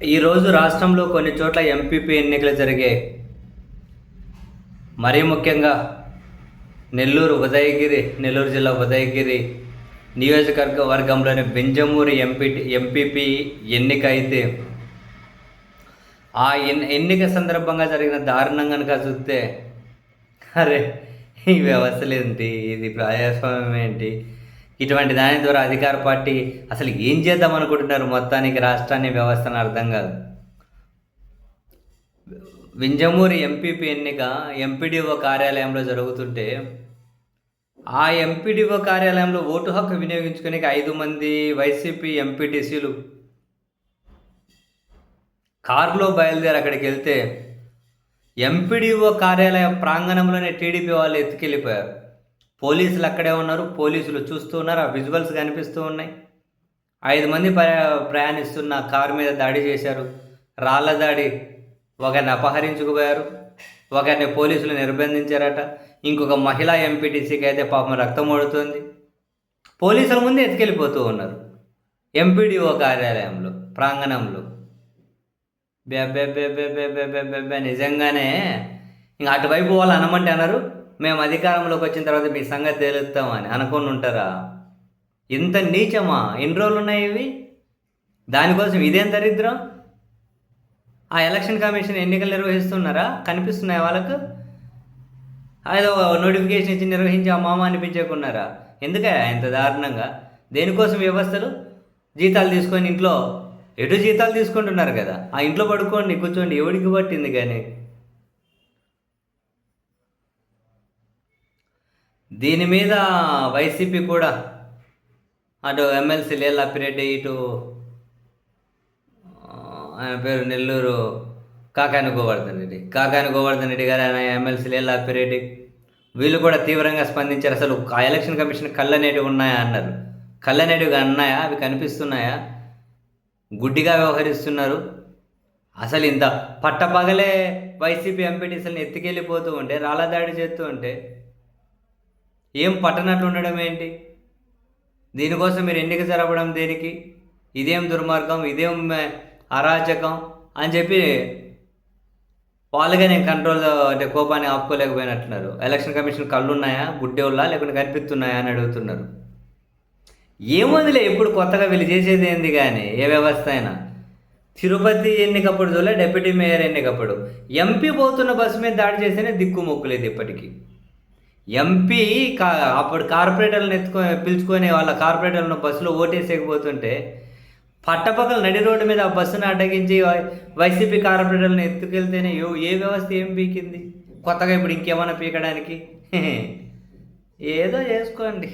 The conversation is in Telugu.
ఈరోజు రాష్ట్రంలో కొన్ని చోట్ల ఎంపీపీ ఎన్నికలు జరిగాయి మరీ ముఖ్యంగా నెల్లూరు ఉదయగిరి నెల్లూరు జిల్లా ఉదయగిరి నియోజకవర్గ వర్గంలోని బెంజమూరి ఎంపీ ఎంపీపీ ఎన్నిక అయితే ఆ ఎన్ ఎన్నిక సందర్భంగా జరిగిన దారుణం కనుక చూస్తే అరే ఈ వ్యవస్థలు ఏంటి ఇది ప్రజాస్వామ్యం ఏంటి? ఇటువంటి దాని ద్వారా అధికార పార్టీ అసలు ఏం చేద్దాం అనుకుంటున్నారు? మొత్తానికి రాష్ట్రాన్ని వ్యవస్థను అర్థం కాదు. వింజమూరి ఎంపీపీ ఎన్నిక ఎంపీడీఓ కార్యాలయంలో జరుగుతుంటే ఆ ఎంపీడీఓ కార్యాలయంలో ఓటు హక్కు వినియోగించుకునే ఐదు మంది వైసీపీ ఎంపీటీసీలు కారులో బయలుదేరి అక్కడికి వెళ్తే ఎంపీడీఓ కార్యాలయ ప్రాంగణంలోనే టీడీపీ వాళ్ళు ఎత్తుకెళ్ళిపోయారు. పోలీసులు అక్కడే ఉన్నారు పోలీసులు చూస్తూ ఉన్నారు ఆ విజువల్స్ కనిపిస్తూ ఉన్నాయి ఐదు మంది ప్రయాణిస్తున్న కారు మీద దాడి చేశారు రాళ్ళ దాడి ఒకరిని అపహరించుకుపోయారు ఒకరిని పోలీసులు నిర్బంధించారట ఇంకొక మహిళా ఎంపీటీసీకి అయితే పాపం రక్తం ఓడుతుంది పోలీసుల ముందు ఎత్తుకెళ్ళిపోతూ ఉన్నారు ఎంపీడీఓ కార్యాలయంలో ప్రాంగణంలో బెబ్బెబ్బెబ్బెబ్బెబ్బెబ్బెబ్బె నిజంగానే ఇంకా అటువైపు వాళ్ళు అనమంటే అన్నారు మేము అధికారంలోకి వచ్చిన తర్వాత మీ సంగతి తేలుస్తామని అనుకుని ఉంటారా? ఇంత నీచమా? ఎన్ని రోజులు ఉన్నాయి ఇవి? దానికోసం ఇదేం దరిద్రం? ఆ ఎలక్షన్ కమిషన్ ఎన్నికలు నిర్వహిస్తున్నారా? కనిపిస్తున్నాయి వాళ్ళకు? ఏదో నోటిఫికేషన్ ఇచ్చి నిర్వహించి ఆ మామ అనిపించకున్నారా? ఎందుకే ఇంత దారుణంగా? దేనికోసం వ్యవస్థలు? జీతాలు తీసుకొని ఇంట్లో ఎటు జీతాలు తీసుకుంటున్నారు కదా? ఆ ఇంట్లో పడుకోండి కూర్చోండి ఎవడికి పట్టింది కానీ? దీని మీద వైసీపీ కూడా అటు ఎమ్మెల్సీ లేల్ పిరెడ్డి ఇటు ఆయన పేరు నెల్లూరు కాకాని గోవర్ధన్ రెడ్డి. కాకాని గోవర్ధన్ రెడ్డి గారు ఆయన ఎమ్మెల్సీ లేల్ పిరెడ్డి వీళ్ళు కూడా తీవ్రంగా స్పందించారు. అసలు ఆ ఎలక్షన్ కమిషన్ కళ్ళనేటివి ఉన్నాయా అన్నారు. కళ్ళనేటివి ఉన్నాయా అవి కనిపిస్తున్నాయా? గుడ్డిగా వ్యవహరిస్తున్నారు. అసలు ఇంత పట్టపగలే వైసీపీ ఎంపీటీసీలను ఎత్తుకెళ్ళిపోతూ ఉంటే రాళ్ళదాడి చేస్తూ ఉంటే ఏం పట్టనట్లు ఉండడం ఏంటి? దీనికోసం మీరు ఎన్నిక జరపడం దేనికి? ఇదేం దుర్మార్గం ఇదేం అరాచకం అని చెప్పి వాళ్ళుగా నేను కంట్రోల్ అంటే కోపాన్ని ఆపుకోలేకపోయినట్టున్నారు. ఎలక్షన్ కమిషన్ కళ్ళు ఉన్నాయా గుడ్డేవుల్లా లేకుండా కనిపిస్తున్నాయా అని అడుగుతున్నారు. ఏముందిలే ఇప్పుడు కొత్తగా వీళ్ళు చేసేది ఏంది కానీ ఏ వ్యవస్థ అయినా. తిరుపతి ఎన్నికప్పుడు చూడలే డెప్యూటీ మేయర్ ఎన్నికప్పుడు. ఎంపీ పోతున్న బస్సు మీద దాడి చేస్తేనే దిక్కు మొక్కులేదు ఇప్పటికీ. ఎంపీ కా అప్పుడు కార్పొరేటర్లను ఎత్తుకో పిలుచుకునే వాళ్ళ కార్పొరేటర్లను బస్సులో ఓటేసేకపోతుంటే పట్టపక్కల నడి రోడ్డు మీద ఆ బస్సును అడ్డగించి వైసీపీ కార్పొరేటర్లను ఎత్తుకెళ్తేనే ఏ ఏ వ్యవస్థ ఏం పీకింది? కొత్తగా ఇప్పుడు ఇంకేమైనా పీకడానికి? ఏదో చేసుకోండి.